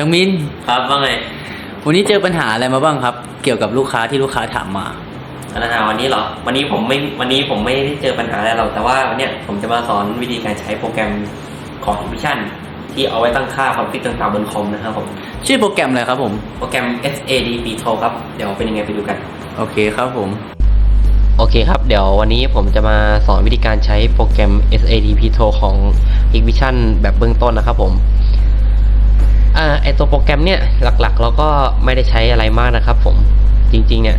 จังมินครับว่าไงวันนี้เจอปัญหาอะไรมาบ้างครับ เกี่ยวกับลูกค้าที่ลูกค้าถามมาปัญหาวันนี้เหรอ วันนี้ผมไม่ วันนี้ผมไม่ได้เจอปัญหาอะไรหรอกแต่ว่าวันเนี้ยผมจะมาสอนวิธีการใช้โปรแกรมของ Vision ที่เอาไว้ตั้งค่าความฟิตต่างๆบนคอมนะครับผม ชื่อโปรแกรมอะไรครับผม โปรแกรม SADP Pro ครับ เดี๋ยวเป็นยังไงไปดูกัน โอเคครับผม โอเคครับ เดี๋ยววันนี้ผมจะมาสอนวิธีการใช้โปรแกรม SADP Pro ของ Ignition แบบเบื้องต้นนะครับผม อ่าไอตัวโปรแกรมเนี่ยหลักๆ เราก็ไม่ได้ใช้อะไรมากนะครับ ผมจริงๆเนี่ย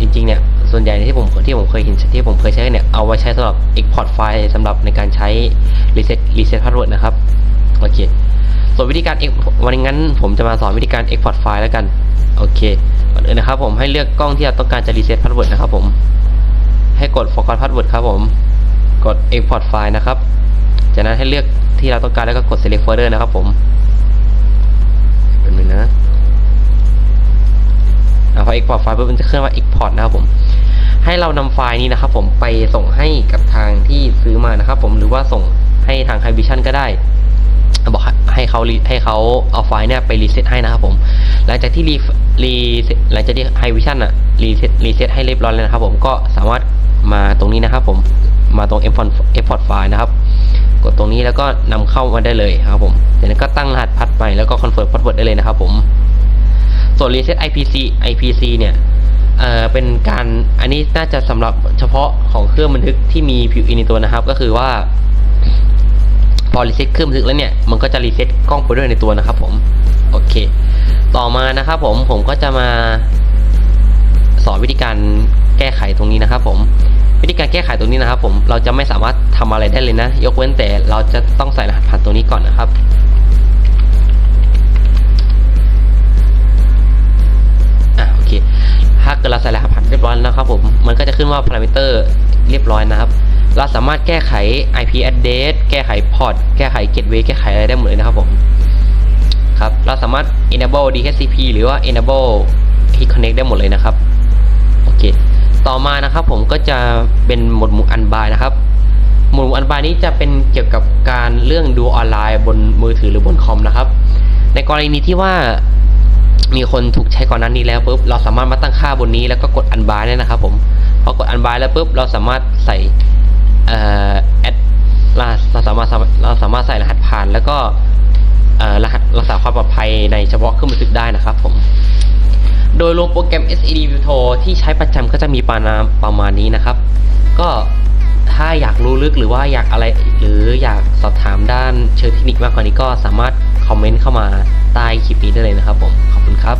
จริงๆเนี่ยส่วนใหญ่ที่ผมที่ผมเคยเห็นที่ผมเคยใช้เนี่ยเอาไว้ใช้สำหรับ export ไฟล์สำหรับในการใช้ reset reset password นะครับโอเคส่วนวิธีการ วันนี้งั้นผมจะมาสอนวิธีการ export ไฟล์แล้วกันโอเคก่อนอื่นนะครับผมให้เลือกกล้องที่เราต้องการจะ reset password นะครับผมให้กด forgot password ครับผมกด export file นะครับ จากนั้นให้เลือกที่เราต้องการแล้วก็กด select folder นะครับผม เป็นงนะอ่าพอ export ไฟล์ปุ๊บมันจะขึ้นว่า export นะครับผม ให้เรานำไฟล์นี้นะครับ ผมไปส่งให้กับทางที่ซื้อมานะครับ ผมหรือว่าส่งให้ทาง h i Vision ก็ได้บอกให้เขาให้เขาเอาไฟล์เนี่ยไปรีเซ็ตให้นะครับผม หลังจากที่รีรีหลังจากที่ไฮวิชั่นอะรีเซ็ตรีเซ็ตให้เรียบร้อยแล้วนะครับ ผมก็สามารถมาตรงนี้นะครับ ผมมาตรง import import file นะครับ รงนี้แล้วก็นำเข้ามาได้เลยครับผมจากนั้นก็ตั้งรหัสพัดไปแล้วก็ confirm password ได้เลยนะครับผมส่วน reset IPC IPC เนี่ยเอ่อเป็นการอันนี้น่าจะสำหรับเฉพาะของเครื่องบันทึกที่มีผิวอินในตัวนะครับ ก็คือว่า พอรีเซ็ตเครื่องบันทึกแล้วเนี่ยมันก็จะรีเซ็ตกล้องไปด้วยในตัวนะครับ ผมโอเค ต่อมานะครับ ผมผมก็จะมาสอนวิธีการแก้ไขตรงนี้นะครับ ผม วิธีการแก้ไขตรงนี้นะครับ ผมเราจะไม่สามารถทำอะไรได้เลยนะ ยกเว้นแต่เราจะต้องใส่รหัสผ่านตรงนี้ก่อนนะครับอะโอเคถ้าเกิดเราใส่รหัสผ่านเรียบร้อยแล้วนะครับผมมันก็จะขึ้นว่าพารามิเตอร์เรียบร้อยนะครับ เราสามารถแก้ไข IP address แก้ไขพอร์ตแก้ไข gateway แก้ไขอะไรได้หมดเลยนะครับผมครับเราสามารถ enable DHCP หรือว่า enable heat connect ได้หมดเลยนะครับโอเค ต่อมานะครับผมก็จะเป็นหมวดหมู่อันบายนะครับ หมวดหมู่อันบายนี้จะเป็นเกี่ยวกับการเรื่องดูออนไลน์บนมือถือหรือบนคอมนะครับ ในกรณีที่ว่ามีคนถูกใช้ก่อนนั้นนี้แล้วปุ๊บเราสามารถมาตั้งค่าบนนี้แล้วก็กดอันบายได้นะครับผมพอกดอันบายแล้วปุ๊บเราสามารถใส่เออแอดเราสามารถเราสามารถใส่รหัสผ่าน แล้วก็เออรหัสรักษาความปลอดภัยในเฉพาะเครื่องบันทึกได้นะครับผม ดยรวมโปรแกรม SED View Pro ที่ใช้ประจำก็จะมีปานาประมาณนี้นะครับ ก็ถ้าอยากรู้ลึกหรือว่าอยากอะไรหรืออยากสอบถามด้านเชิงเทคนิคมากกว่านี้ก็สามารถคอมเมนต์เข้ามาใต้คลิปนี้ได้เลยนะครับผม ขอบคุณครับ